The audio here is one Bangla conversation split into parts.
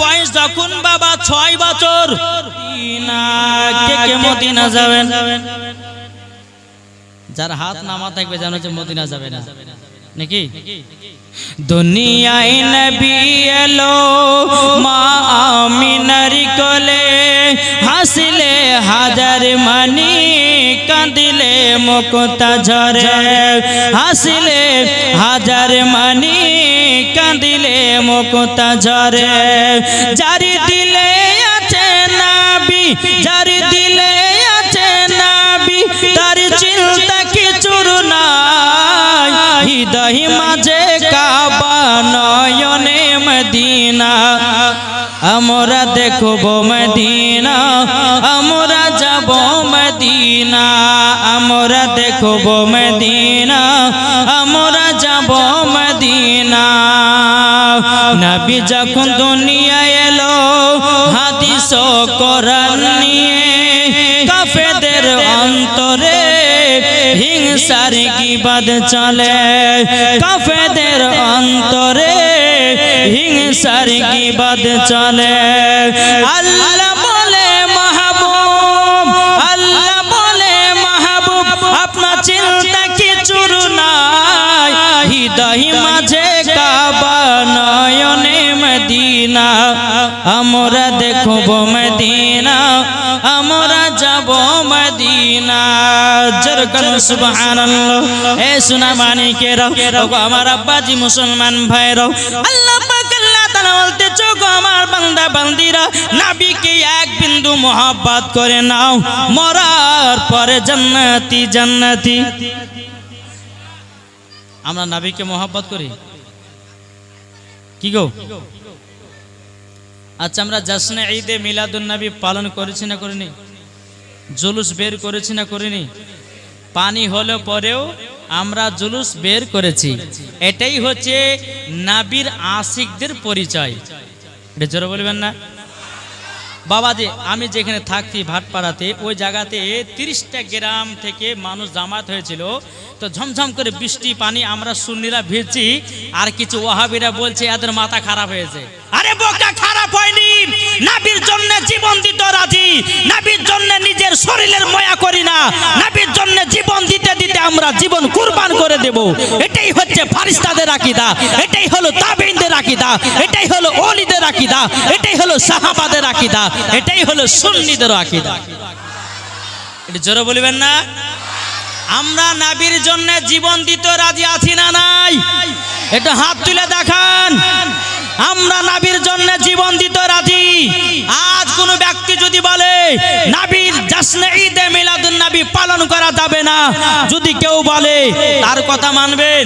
বয়স যখন বাবা ছয় বছর কে মদিনা যাবেন? যার হাত নামা থাকবে জানো যে মদিনা যাবে না। নাকি? দুনিয়ায় নবী এলো, মা আমিনার কোলে হাসলে হাজার মানি, কাঁদিলে মুক্তা ঝরে। হাসলে হাজার মানি, কাঁদিলে মুক্তা ঝরে। জারি দিলে আছে নাবি, জারি দিলে দেখব মদিনা, আমরা যাব মদিনা, আমরা দেখব মদিনা, আমরা যাব মদিনা। নবী যখন দুনিয়া এলো, হাদিস কোরআন নিয়ে কাফেদের অন্তরে হিংসার গিবাদ চলে। কাফেদের অন্তরে হিংসার গিবাদ চলে। আল্লাহ বলে, মাহবুব, আল্লাহ বলে, মাহবুব, আপনার চিন্তা কিছুর নাই। হৃদয় মাঝে কাবা নয়নে মদিনা। আমরা দেখব মদিনা, আমরা যাব মদিনা। জরকন সুবহানাল্লাহ। এ সোনা মানিকেরা আমার আব্বাজি মুসলমান ভাইরা আল্লাহ আল্লাহ তাআলা বলতে চোখ আমার বান্দা বান্দিরা। নাবিকে এক বিন্দু মোহাব্বত করে নাও। মরার পরে জান্নাতি জান্নাতি। আমরা নাবিকে মোহাব্বত করি? কি গো? আচ্ছা আমরা জাসনে ঈদে মিলাদুন নবী পালন করেছি না করিনি? জুলুস বের করেছি না করিনি? পানি হলে পরেও আমরা জুলুস বের করেছি। এটাই হচ্ছে নাবির আশিকদের পরিচয়। এটা জোরে বলবেন না? বাবা যে আমি যেখানে থাকছি ভাটপাড়াতে, ওই জায়গাতে তিরিশটা গ্রাম থেকে মানুষ জামাত হয়েছিল। তো ঝমঝম করে বৃষ্টি, পানি, আমরা সুন্নিরা ভিজছি, আর কিছু ওহাবিরা বলছে, এদের মাথা খারাপ হয়েছে। আরে বোকা খারাপ হয়নি। নাবির জন্য জীবন দিতে রাজি। নাবির জন্য নিজের শরীরের ময়া করি না। নাবির জন্য জীবন দিতে দিতে আমরা জীবন কুরবান করে দেব। এটাই হচ্ছে ফারিস্তাদের আকিদা। এটাই হলো তাবেইনদের আকিদা। এটাই হলো ওলিদের আকিদা। এটাই হলো সাহাবাদের আকিদা। এটাই হলো সুন্নিদের আকিদা। এটা জোরে বলবেন না? আমরা নাবির জন্য জীবন দিতে রাজি আছি না নাই? একটু হাত তুলে দেখান। আমরা নাবির জন্য জীবন দিতে রাজি। আজ কোন ব্যক্তি যদি বলে, নাবির জাসনে ঈদে মিলাদুন নবী পালন করা যাবে না। যদি কেউ বলে, তার কথা মানবেন?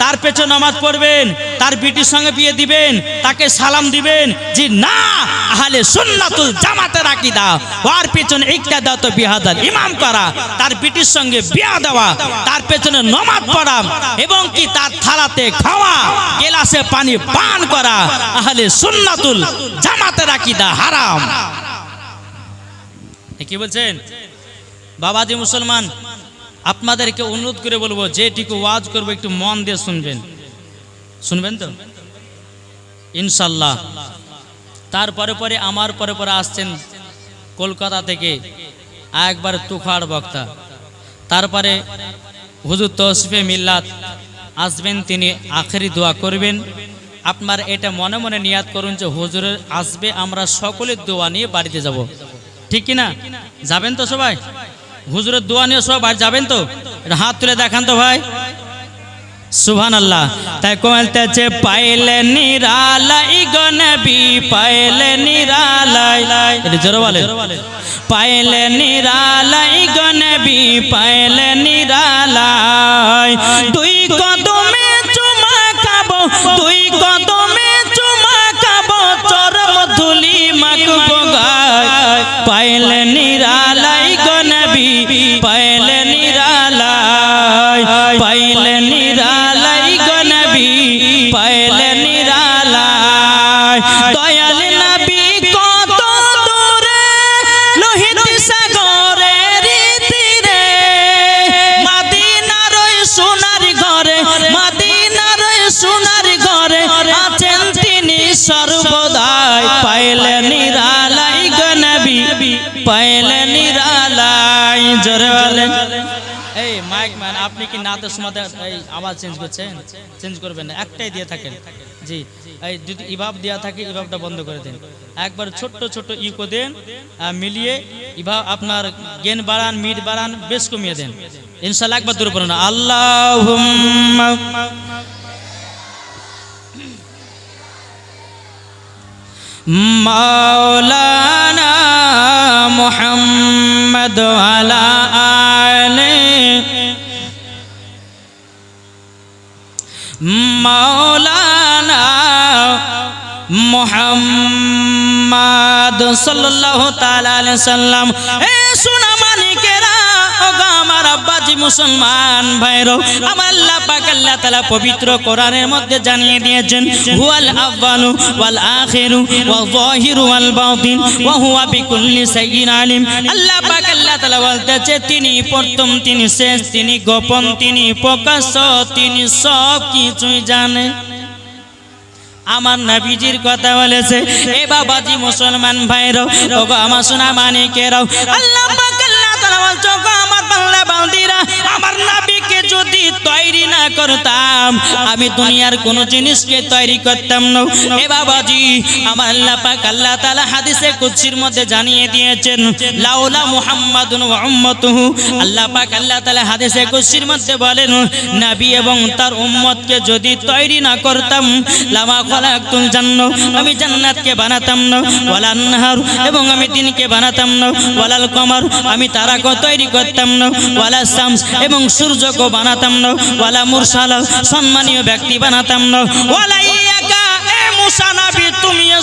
তার পেছনে নামাজ পড়বেন, তার বিটির সঙ্গে বিয়ে দিবেন, তাকে সালাম দিবেন, যে না, আহলে সুন্নাতুল জামাতের আকীদা ওর পেছনে তো বিহাদাল ইমাম করা, তার বিটির সঙ্গে বিয়া দেওয়া, তার পেছনে নমাজ পড়া, এবং কি তার থালাতে খাওয়া, গেলাসে পানি পান করা, আহলে সুন্নাতুল জামাতের আকীদা হারাম। কি বলছেন? বাবাজি মুসলমান আপনাদেরকে অনুরোধ করে বলব, যেটিকে ওয়াজ করব, একটু মন দিয়ে শুনবেন। শুনবেন তো? ইনশাল্লাহ। তারপরে পরে আমার পরে পরে আসছেন কলকাতা থেকে একবার তুখার বক্তা। তারপরে হুজুর তসফে মিল্লাত আসবেন, তিনি আখেরি দোয়া করবেন। আপনার এটা মনে মনে নিয়াত করুন যে হুজুরের আসবে, আমরা সকলের দোয়া নিয়ে বাড়িতে যাব। ঠিক কি না? যাবেন তো সবাই? হুজুরের দোয়া নিয়ে সবাই বাড়ি যাবেন তো? হাত তুলে দেখান তো ভাই। সুভান আল্লাহ তাই কলতেছে পাইলে নিরালাই গনবি পাইলে নিরালাই। এটা জোরে বলে পাইলে নিরালাই গনবি পাইলে নিরালাই। দুই কদমে চুমা খাব, দুই কদমে চুমা খাব, চরম ধুলি মাখবো গায়। পাইলে গনবি পাইলে নিরালাই শোনাতে এই আওয়াজ চেঞ্জ করছেন চেঞ্জ করবেন না, একটাই দিয়ে থাকেন। জি, এই যদি ইভাব দেওয়া থাকে, ইভাবটা বন্ধ করে একবার ছোট্ট ছোট্ট দেন মিলিয়ে ইভাব আপনার গেন বাড়ান মিট বাড়ান, বেশ কমিয়ে দেন। ইনশাল্লাহ একবার দূর আল্লাহ মোহাম্মদ আলা মোহাম্মদ সাল্লাল্লাহু তাআলা আলাইহি সাল্লাম। এ সোনা মানিকেরা, ওগো আমার আব্বাজি মুসলমান ভাইরো, আমার আল্লাহ পাক আল্লাহ তাআলা পবিত্র কোরআনের মধ্যে জানিয়ে দিয়েছেন, হুয়াল আউয়ালু ওয়াল আখিরু ওয়া যাহিরু ওয়াল বাতিন ওয়া হুয়া বিকুল্লি শাইইন আলিম। আল্লাহ পাক আল্লাহ তাআলা বলতেছে, তিনি প্রথম, তিনি শেষ, তিনি গোপন, তিনি প্রকাশ্য, তিনি সব কিছুই জানেন আমার নবীজির কথা বলেছে এ বাবাজি মুসলমান ভাইরো ওগো আমার সোনা মানিকেরাও আল্লাহ বলছো তৈরি আমি দুনিয়ার জিনিসকে তৈরি করতাম না। বাবাজি, আমার আল্লাহ হাদিসে মধ্যে জানিয়ে দিয়েছেন, লাউলা আল্লাহ হাদিসে মধ্যে বলেন এবং তার উম্মতকে যদি তৈরি না করতাম, লামা খলাকতুল জান্নাহ, আমি জান্নাতকে বানাতাম না ওয়ালান এবং আমি দিনকে বানাতাম না, ওয়ালাল কমর, আমি তারাকে তৈরি করতাম না, ওয়ালা শামস এবং সূর্যকে বানাতাম না, ওয়ালা মুরসালা সম্মানীয় ব্যক্তি বানাতাম না, ওয়ালা ইয়াকা, এ মুসা নবী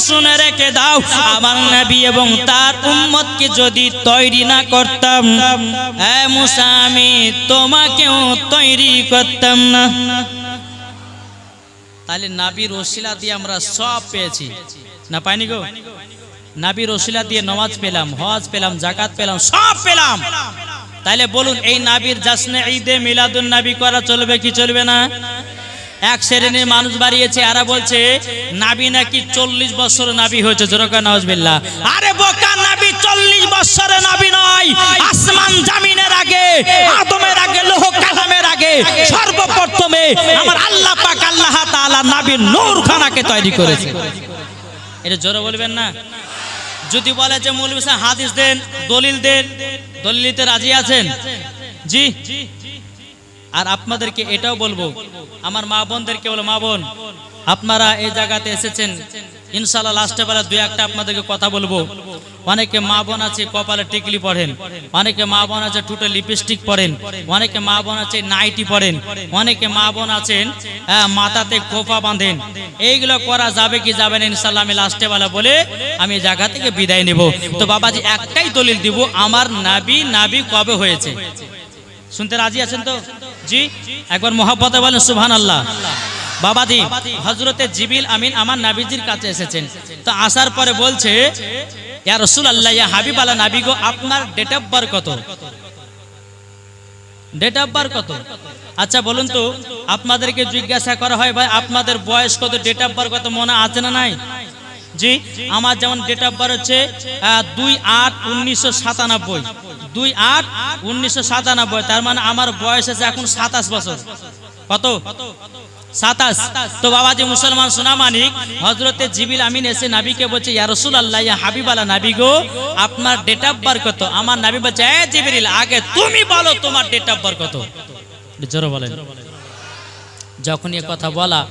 শুনে রেখে দাও, আমার নবী এবং তার উম্মতকে যদি তৈরি না করতাম এ মুসা, আমি তোমাকেও তৈরি করতাম না। তাহলে নাবির ওসিলা দিয়ে আমরা সব পেয়েছি। না পাইনি গো? নাবির ওসিলা দিয়ে নমাজ পেলাম, হজ পেলাম জাকাত পেলাম, সব পেলাম। তাইলে বলুন, এই নাবির জাসনে ঈদে মিলাদুন নাবি করা চলবে কি চলবে না? এক শ্রেণির মানুষ বাড়িয়েছে, আরা বলছে, নাবি নাকি চল্লিশ বছর নাবি হয়েছে জোরকা নওয়াজবিল্লাহ আরে বোকা, নাবি চল্লিশ বছরে নাবি নয়, আসমান জামিনের আগে, আদমের আগে, লোহ কালামের আগে, সর্বপ্রথমে আমার আল্লাহ পাক আল্লাহ তাআলা নাবির নূর খানাকে তৈরি করেছে। এটা জোরে বলবেন না? যদি বলে যে মৌলভী সাহেব হাদিস দেন, দলিল দেন দলিল রাজি আছেন? জি। আর আপনাদেরকে এটাও বলব, আমার মা বোনদেরকে বলো, মা বোন। আপনারা এই জায়গাতে এসেছেন ইনশাল্লাহ লাস্টে বেলা দুই একটা আপনাদেরকে কথা বলব। অনেকে মা বোন আছে, কপালে টিকলি পড়েন। অনেকে মা বোন আছে টুটে লিপস্টিক পরেন অনেকে মা বোন আছে, নাইটি পরেন অনেকে মা বোন আছেন মাথাতে কোপা বাঁধেন। এইগুলো করা যাবে কি যাবে না ইনশাল্লাহ আমি লাস্টে বেলা বলে আমি জায়গা থেকে বিদায় নেব। তো বাবাজি, একটাই দলিল দিব, আমার নাবি নাবি কবে হয়েছে? শুনতে রাজি আছেন তো? জি? একবার মহাব্বতে বলেন সুবহান আল্লাহ বাবাজি হজরতে জিবিল আমিন আমার নাবিজির কাছে এসেছেন। তো আসার পরে বলছে ইয়া রসুল আল্লাহ ইয়া হাবিব আল্লাহ নাবি গো আপনার ডেট অফ বার্থ কত? ডেট অফ বার্থ কত? আচ্ছা বলুন তো আপনাদেরকে জিজ্ঞাসা করা হয় ভাই আপনাদের বয়স কত? ডেট অফ বার্থ কত? মনে আছে না নাই? জি আমার যেমন ডেট অফ বার্থ হচ্ছে দুই আট উনিশশো সাতানব্বই। দুই আট উনিশশো সাতানব্বই তার মানে আমার বয়স আছে এখন সাতাশ বছর। কত? সাতাশ। তো মুসলমান হজরতে জিবিল নাবিকে বলছে রসুল আল্লাহ ইয়া হাবিব নাবি গো, আপনার ডেট অফ কত? আমার নাবি বলছে আগে তুমি বলো তোমার ডেট অফ বার্থ কত? জোর বলেন। যখন এ কথা বলা,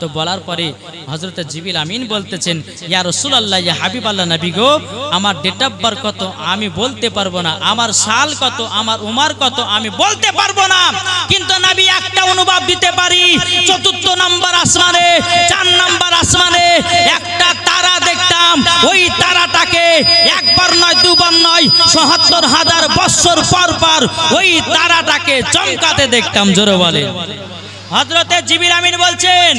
তো বলার পরে হজরত জিবিল আমিন বলতেছেন, ইয়া রসুল আল্লাহ ইয়া হাবিব আল্লাহ নবী গো, আমার ডেট অফ বার্থ কত, আমি বলতে পারব না। আমার সাল কত, আমার উমার কত, আমি বলতে পারব না। কিন্তু নবী একটা অনুভব দিতে পারি। চতুর্থ নাম্বার আসমানে, চার নাম্বার আসমানে একটা তারা দেখতাম। ওই তারাটাকে একবার নয়, দুবার নয়, সহাত্তর হাজার বৎসর পর পর ওই তারাটাকে চমকাতে দেখতাম, জোরে বলে জিবির আমিন বলছেন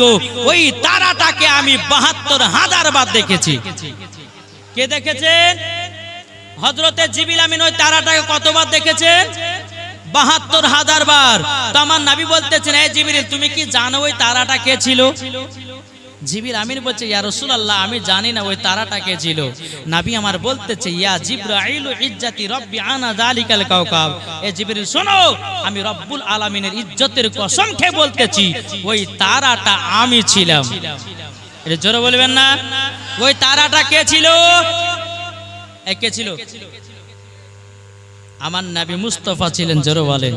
গো, ওই তারাটাকে আমি 72 হাজার বার দেখেছি। কে দেখেছেন? আমিন ওই তারাটাকে কতবার দেখেছেন? বাহাত্তর হাজার বার। তো আমার নাবি বলতেছেন এই জিবিরিল, তুমি কি জানো ওই তারাটা কে ছিল? জিবির আমির বলছে, ইয়া রাসূলুল্লাহ, আমি জানি না ওই তারাটা কে ছিল। নাবি আমার বলতেছে, ইয়া জিব্রাইল ইজ্জাতি রব্বি আনা যালিকাল কাওকাব এ জিবরিল শোনো, আমি রব্বুল আলামিনের ইজ্জতের কসম খেয়ে বলতেছি, ওই তারাটা আমি ছিলাম। এটা জোরে বলবেন না, ওই তারাটা কে ছিল? এ কে ছিল? আমার নবী মুস্তফা ছিলেন, জোরে বলেন।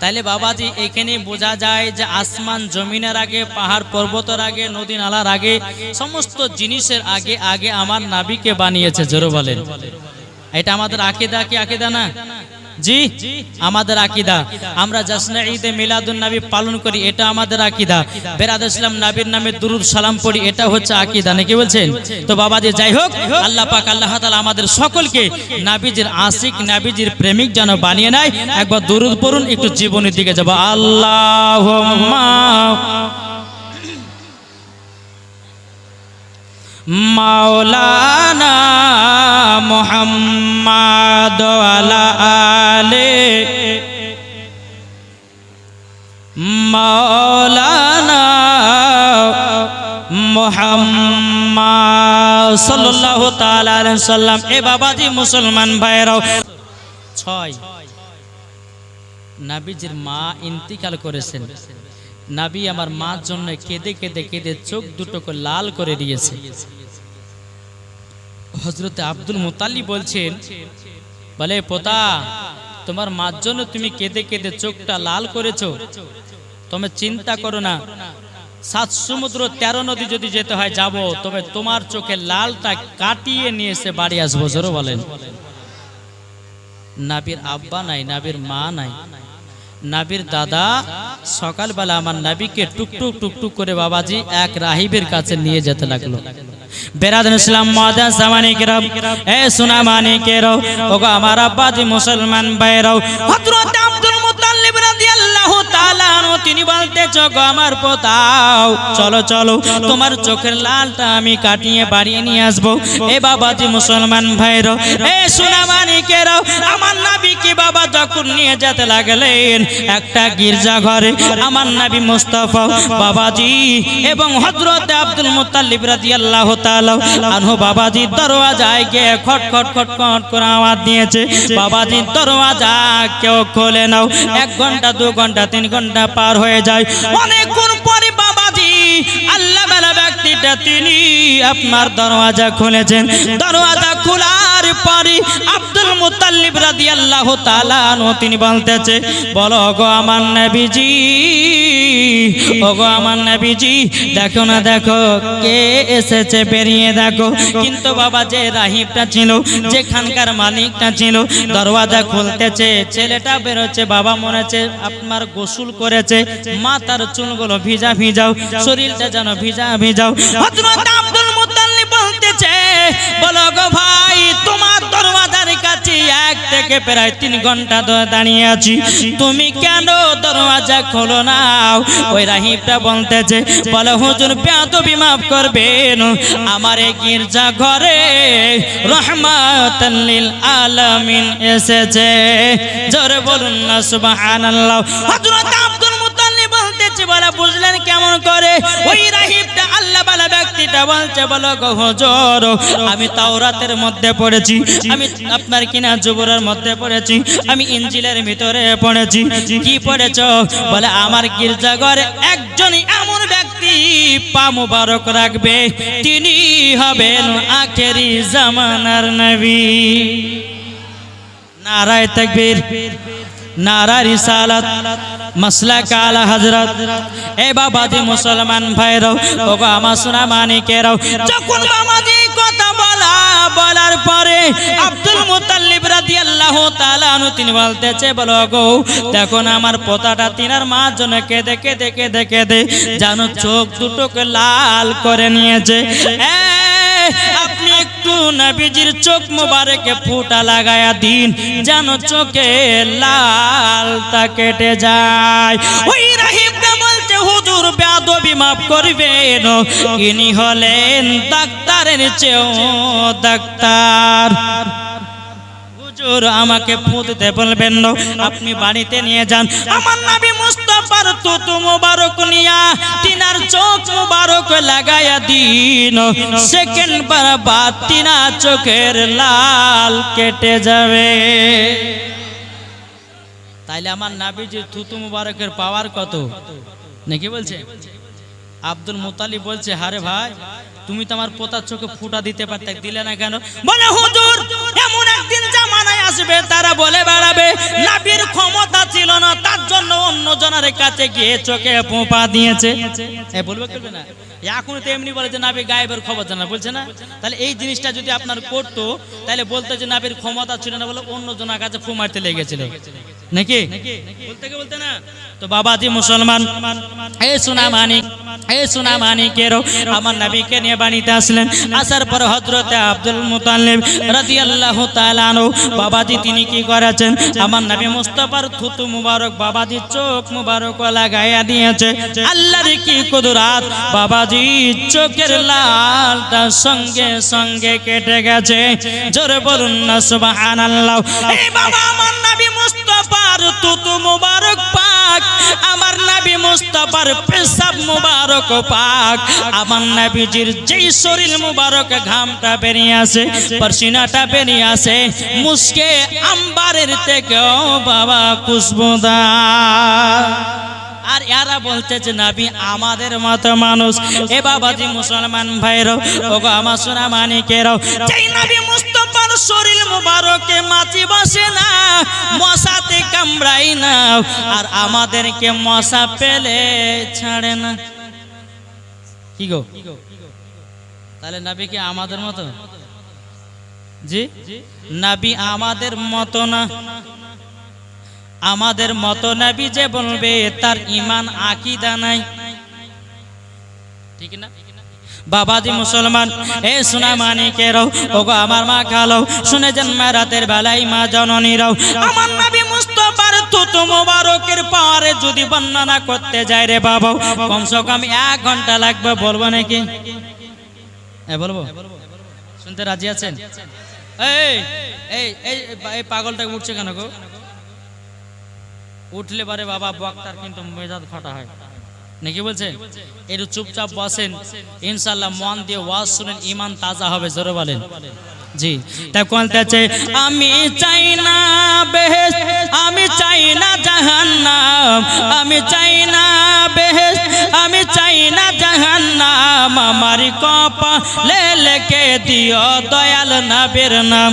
তাইলে বাবাজি এখানে বোঝা যায় যে আসমান জমিনের আগে, পাহাড় পর্বতের আগে, নদী নালার আগে, সমস্ত জিনিসের আগে আগে আমার নাবিকে বানিয়েছে, জোরো বলেন। এটা আমাদের আকিদা কি আকিদা না? জি, আমাদের আকিদা। আমরা জাসনা ঈদে মিলাদুন নবী পালন করি, এটা আমাদের আকিদা। বেরাদ ইসলাম নবীর নামে দুরুদ সালাম পড়ি, এটা হচ্ছে আকিদা, নাকি বলছেন? তো বাবাজি, যাই হোক, আল্লাহ পাক, আল্লাহ তাআলা আমাদের সকলকে নাবিজির আশিক, নাবিজির প্রেমিক যেন বানিয়ে নেয়। একবার দুরুদ পড়ুন, একটু জীবনের দিকে যাব। আল্লাহুম্মা মাওলানা মোহাম্মদ আলাইহি সাল্লাম এ বাবাজি মুসলমান ভাইরাও ছয়। নাবিজির মা ইন্তিকাল করেছেন। নাবি আমার মার জন্য কেঁদে কেঁদে কেঁদে চোখ দুটোকে লাল করে দিয়েছে। হজরতে আব্দুল মুতাল্লি বলছেন, বলে, পোতা, তোমার মার জন্য তুমি কেঁদে কেঁদে চোখটা লাল করেছ। তুমি চিন্তা করো না। সাত সমুদ্র, তেরো নদী যদি যেতে হয়, যাব। তবে তোমার চোখে লালটা কাটিয়ে নিয়ে এসে বাড়ি আসব, জোরো বলেন। নাবির আব্বা নাই, নাবির মা নাই। নাবির দাদা, সকালবেলা আমার নাবিকে টুকটুক টুকটুক করে বাবাজি এক রাহিবের কাছে নিয়ে যেতে লাগল। ওগো আমার আব্বাজি মুসলমান ভাইরাও তাআলা আনহু তিনি বলতেছ, গো আমার পোতাও, চলো চলো, তোমার চোখের লালটা আমি কাটিয়ে বাড়িয়ে নিয়ে আসব। এ মুসলমান ভাইরাও এ আমার নাবিকে বাবা যখন নিয়ে যেতে লাগলেন? একটা গির্জা ঘরে আমার নাবি বাবাজি এবং হযরত আব্দুল মুত্তালিব রাদিয়াল্লাহু তাআলা আনহু বাবাজি দরওয়াজায় গিয়ে খট খট খট খট করে আওয়াজ দিয়েছে, বাবাজি দরওয়াজা কেউ খোলে নাও, এক ঘণ্টা, দু ঘণ্টা, তিন ঘণ্টা পার হয়ে যায়। অনেকক্ষণ পরে বাবাজি আল্লাহ ব্যক্তিটা তিনি আপনার দরওয়াজা খুলেছেন। দরওয়াজা খোলার পরে। আব্দুল মুতাল্লিব রাদিয়াল্লাহু তাআলা আনহু তিনি বলতেছে, বলো গো আমার নবীজি, ওগো আমার নবীজি, দেখো না, দেখো, কে এসেছে বেরিয়ে দেখো। কিন্তু বাবা যে রাহিবটা ছিল, যেখানকার মালিকটা ছিল, দরওয়াজা খুলতেছে, ছেলেটা বেরোচ্ছে, বাবা হচ্ছে আপনার গোসল করেছে মা তার চুলগুলো ভিজা ভিজাও, শরীরটা যেন ভিজা ভিজাও। আব্দুল বলতেছে বলো গো ভাই, তোমার দরওয়াজার কাছে এক থেকে প্রায় তিন ঘণ্টা ধরে দাঁড়িয়ে আছি। তুমি কেন দরওয়াজা খোলো না? ওই রাহিবটা বলতেছে, বলো হুজুর, বেয়াদবি মাফ করবেন। আমার এই গির্জা ঘরে রহমাতাল লিল আলামিন এসেছে। জোরে বলুন না, সুবহানাল্লাহ। হযরত বলে বুঝলেন কেমন করে? ওই রাহিবটা আল্লাহ বালা ব্যক্তিটা বলছে, বলো গো হুজুর, আমি তাওরাতের মধ্যে পড়েছি, আমি আপনার কিনা জুবুরের মধ্যে পড়েছি, আমি ইঞ্জিলের ভিতরে পড়েছি। কি পড়েছ? বলে, আমার গির্জাঘরে একজন এমন ব্যক্তি, পা মুবারক রাখবে, তিনি হবেন আখেরি জামানার নবী। নারায় তাকবীর। নারা রিসালাত মাসলা কালা হজরত এ বাবাজি মুসলমান ভাই ভাইরাও ওগো আমার সোনা মানিকেরাও যখন বাবাজি কথা বলা, বলার পরে আব্দুল মুতাল্লিব রাদিয়াল্লাহু তাআলা আনহু তিনি বলতেছে, বলো গো দেখুন আমার পোতাটা তিনার মার জন্য কেঁদে কেঁদে কেঁদে কেঁদে যেন চোখ দুটোকে লাল করে নিয়েছে। নবীজির চোখ মুবারকে ফুটা লাগায়া দিন, যেন চোখে লালটা কেটে যায়। ওই রাহিবটা বলছে, হুজুর, বেয়াদবি মাফ করবেন। ইনি হলেন ডাক্তারের চেয়েও ডাক্তার। হুজুর, আমাকে পুঁততে বলবেন না। আপনি বাড়িতে নিয়ে যান। আমার নবী মুস্তাফার তুতু মুবারক নিয়া তিনার চোখ মুবারক লাগায়া দিন। সেকেন্ড বার বাদ তিনা চোখের লাল কেটে যাবে। তাইলে আমার নাবিজির থুতু মুবারকের পাওয়ার কত? নাকি বলছে? আব্দুল মুতালি বলছে, হারে ভাই, তুমি তো আমার পোতার চোখে ফুটা দিতে পারতে, দিলে না কেন? বলে, হুজুর, এমন আসবে, তারা বলে বেড়াবে। নাবির ক্ষমতা ছিল না, তার জন্য অন্য জনের কাছে গিয়ে চোখে পোপা দিয়েছে। বলবে করবে না? এখন তো এমনি বলে যে নাবি গায়েবের খবর জানা বলছে না? তাহলে এই জিনিসটা যদি আপনার করতো, তাহলে বলতো যে নাবির ক্ষমতা ছিল না বলে অন্য জনের কাছে ফু মারতে লেগেছিল। নাকি? বলতে বলতে না? তো বাবাজি মুসলমান এ সোনা মানিক এ সোনা মানিকেরও আমার নবীকে নিয়ে বাড়িতে আসলেন। আসার পর হজরতে আব্দুল মুতাল্লিব রাদিয়াল্লাহু তাআলা আনহু, বাবাজি তিনি কি করেছেন? আমার নবী মুস্তাফার থুতু মুবারক বাবাজি চোখ মুবারক লাগাইয়া দিয়েছে। আল্লাহর কি কুদরাত? বাবাজি চোখের লালটা সঙ্গে সঙ্গে কেটে গেছে। জোরে বলুন না, সুবহানাল্লাহ। এই বাবা, আমার নবী মুস্তাফার তুতু মুবারক পাক, আমার পেশাব মুবারক পাক। আমার যেই শরীর মুবারক ঘামটা বেরিয়ে আসে বেরিয়ে আসে, মুসকে আম্বারের থেকেও বাবা খুশবুদার আর এরা বলতেছে নাবি, আমাদের মতো মানুষ, এ বাবাজি মুসলমান ভাইরও ওগো আমার সোনা মানিকেরও নবী শরীর মুবারকে মাছি বসে না, মশাতে কামড়াই না, আর আমাদেরকে মশা পেলে ছাড়ে না। কি গো? তাহলে নাবি কি আমাদের মতো? জি? নাবি আমাদের মতো না। আমাদের মত নবী যে বলবে, তার ইমান আকিদা নাই। ঠিক না? বাবাজি মুসলমান, এ সোনা মানিকেরও ওগো আমার মা খালো। শুনে যান রাতের বেলায় মা জননীরাও আমার নবী মুস্তফার তুতু মোবারকের পাওয়ারে যদি বর্ণনা করতে যায় রে বাবা কমসে কম এক ঘণ্টা লাগবে, বলব নাকি? এ, বলব? শুনতে রাজি আছেন? এই এই এই এই পাগলটা উঠছে কেন গো? উঠলে পারে বাবা বক্তার কিন্তু মেজাজ ফাটা হয়। নাকি বলছে একটু চুপচাপ বসেন। ইনশাল্লাহ মন দিয়ে ওয়াজ শুনেন ইমান তাজা হবে, জোরে বলেন। জি। তা বলতেছে আমি চাই না বেহেস আমি চাই না জাহান্নাম, আমি চাই না বেহেস আমি চাই না জাহান্নাম। আমার কপা লেকে দিও দয়াল নবীর নাম।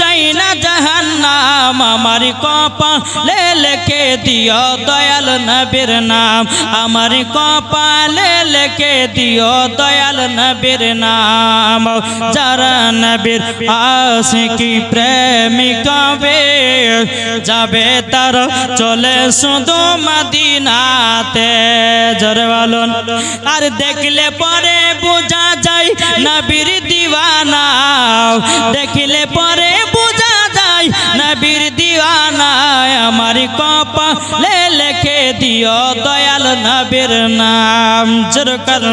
চাই না জাহান্নাম, আমার কপালে লেখে দিও দয়াল নবীর নাম। আমার কপালে লেখে দিও দয়াল নবীর নাম। যারা নবীর আশিকি প্রেমিকা যাবে তার চলে শুধু মদিনাতে। জোরে বলুন, আর দেখলে পরে বোঝা যায়, নবীর দিওয়ানা। দেখিলে পরে বোঝা যায়, নবীর দিওয়ানা আমার কপা লে লেখে দিও দয়াল নবীর নাম। জোর কর।